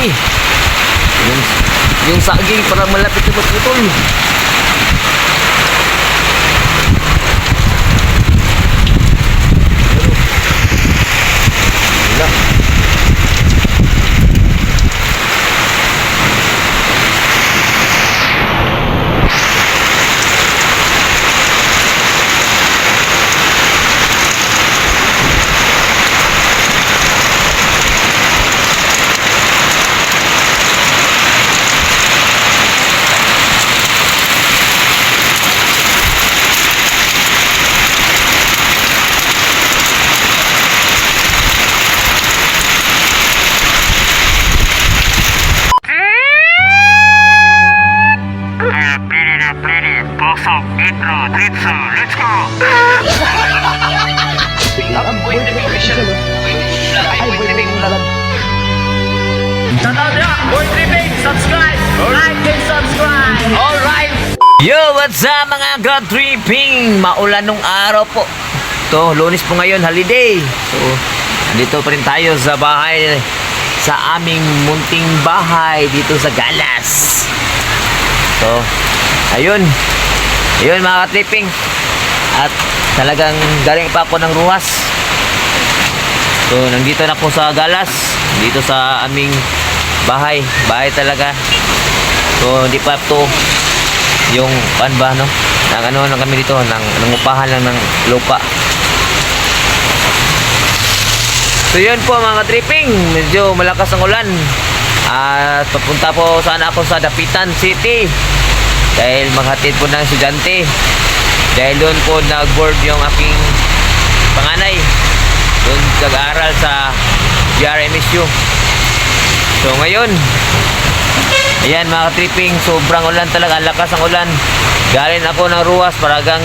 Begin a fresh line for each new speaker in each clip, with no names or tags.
Yung, yung saging para malapit na putol.
Shoutout na! Boy Tripping! Subscribe! Like and subscribe!
Alright! Yo, what's up mga God Tripping? Maulan nung araw po. To, lunis po ngayon, holiday. So, andito pa rin tayo sa bahay, sa aming munting bahay dito sa Galas. So, ayun. Ayun mga ka-tripping. At talagang galing pa ako ng ruwas. So, nandito na po sa Galas. Dito sa aming bahay. Bahay talaga. So, hindi pa to yung pan ba no? Nang ano lang kami dito, nang nangupahan lang ng lupa. So yun po mga tripping, medyo malakas ang ulan. At papunta po sana ako sa Dapitan City. Dahil maghatid po ng estudyante. Dahil doon po nag-board yung aking panganay. Doon nag-aaral sa GRMSU. So ngayon, Ayan mga tripping, sobrang ulan talaga, ang lakas ng ulan. Galing ako ng ruwas, paragang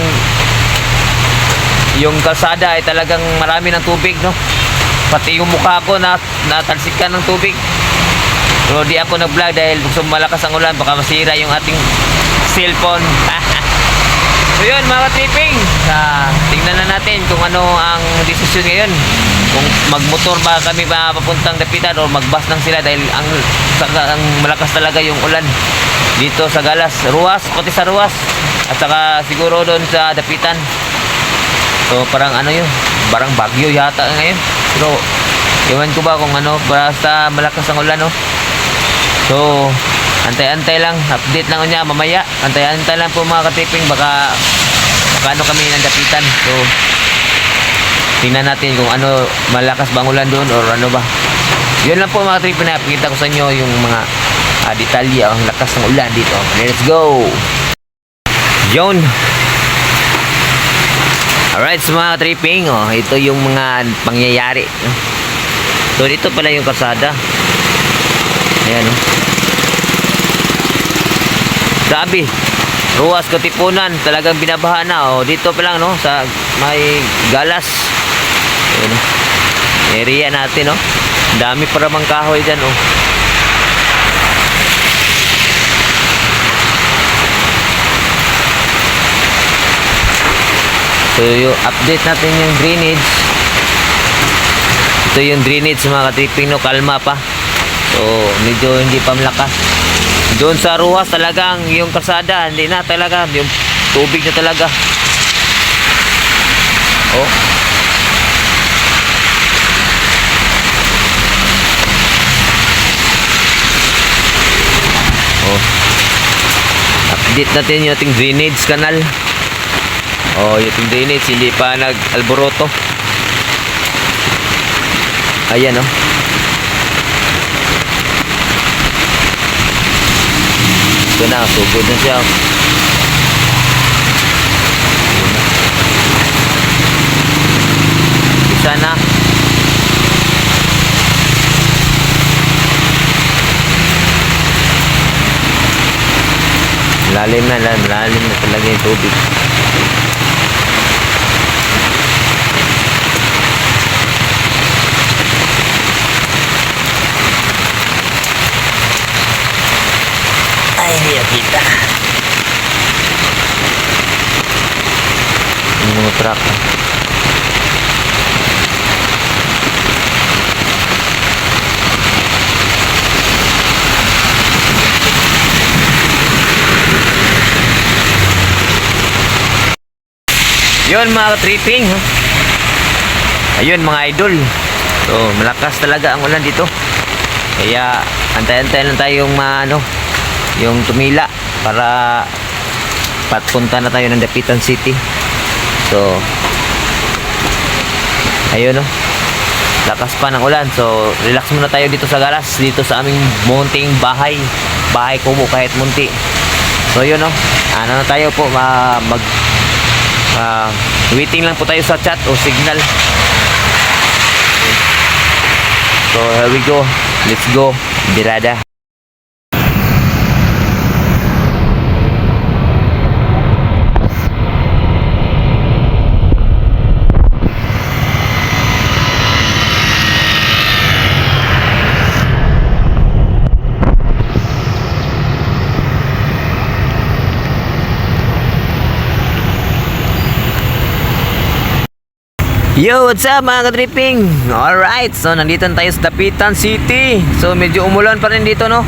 yung kalsada ay talagang marami ng tubig, no? Pati yung mukha ko na natalsikan ng tubig. Pero di ako nag-vlog dahil gusto malakas ang ulan, baka masira yung ating cellphone. So yun mga tripping, sa tingnan na natin kung ano ang desisyon ngayon. Kung magmotor ba kami ba papuntang Dapitan o magbus lang sila dahil ang, ang malakas talaga yung ulan dito sa Galas, Ruas, pati sa Ruas at saka siguro doon sa Dapitan. So parang ano yun, parang bagyo yata ngayon. Pero iwan ko ba kung ano, basta malakas ang ulan no. So antay-antay lang, update lang niya mamaya. Antay-antay lang po mga katiping baka baka ano kami ng Dapitan. So tingnan natin kung ano malakas bang ulan doon or ano ba. Yun lang po mga trip na pinapakita ko sa inyo yung mga ah, detalye ang lakas ng ulan dito. Let's go! Yun! Alright, sa mga tripping, oh, ito yung mga pangyayari. So, dito pala yung kasada. Ayan, oh. Sabi, Ruwas Katipunan, talagang binabaha na. Oh. Dito pa lang, no, sa may galas. Ayan. Area natin, oh. Dami para mang kahoy dyan, oh. So, yung update natin yung drainage. Ito yung drainage mga katriping, no, kalma pa. So, medyo hindi pa malakas. Doon sa ruwas talagang yung kalsada, hindi na talaga. Yung tubig na talaga. Oh. Oh. Update natin yung ating drainage canal. Oh, yung ating drainage hindi pa nag-alboroto. Ayan oh. Ito na, sugod na siya. Isa na. Lalim na, lalim na talaga yung tubig. makita yung mga truck. Yun mga katripping ayun mga idol. So malakas talaga ang ulan dito. Kaya antay-antay lang tayong maano yung tumila para patpunta na tayo ng Dapitan City. So, ayun no. Lakas pa ng ulan. So, relax muna tayo dito sa garas. Dito sa aming munting bahay. Bahay kubo kahit munti. So, yun no. Ano na tayo po, ma mag ah, waiting lang po tayo sa chat o signal. So, here we go. Let's go. Birada. Yo, what's up mga ka-tripping? Alright, so nandito na tayo sa Dapitan City. So medyo umulan pa rin dito, no?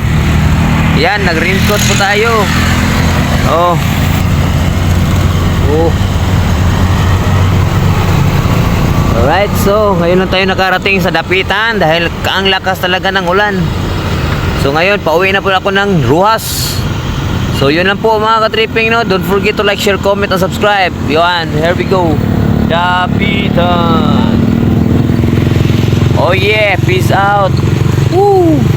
Yan, nag-raincoat po tayo. Oh. Oh. Alright, so ngayon lang tayo nakarating sa Dapitan dahil kaang lakas talaga ng ulan. So ngayon, pauwi na po ako ng Ruhas. So yun lang po mga ka-tripping, no? Don't forget to like, share, comment, and subscribe. Yan, here we go. Dapitan. Oh yeah, peace out. Woo!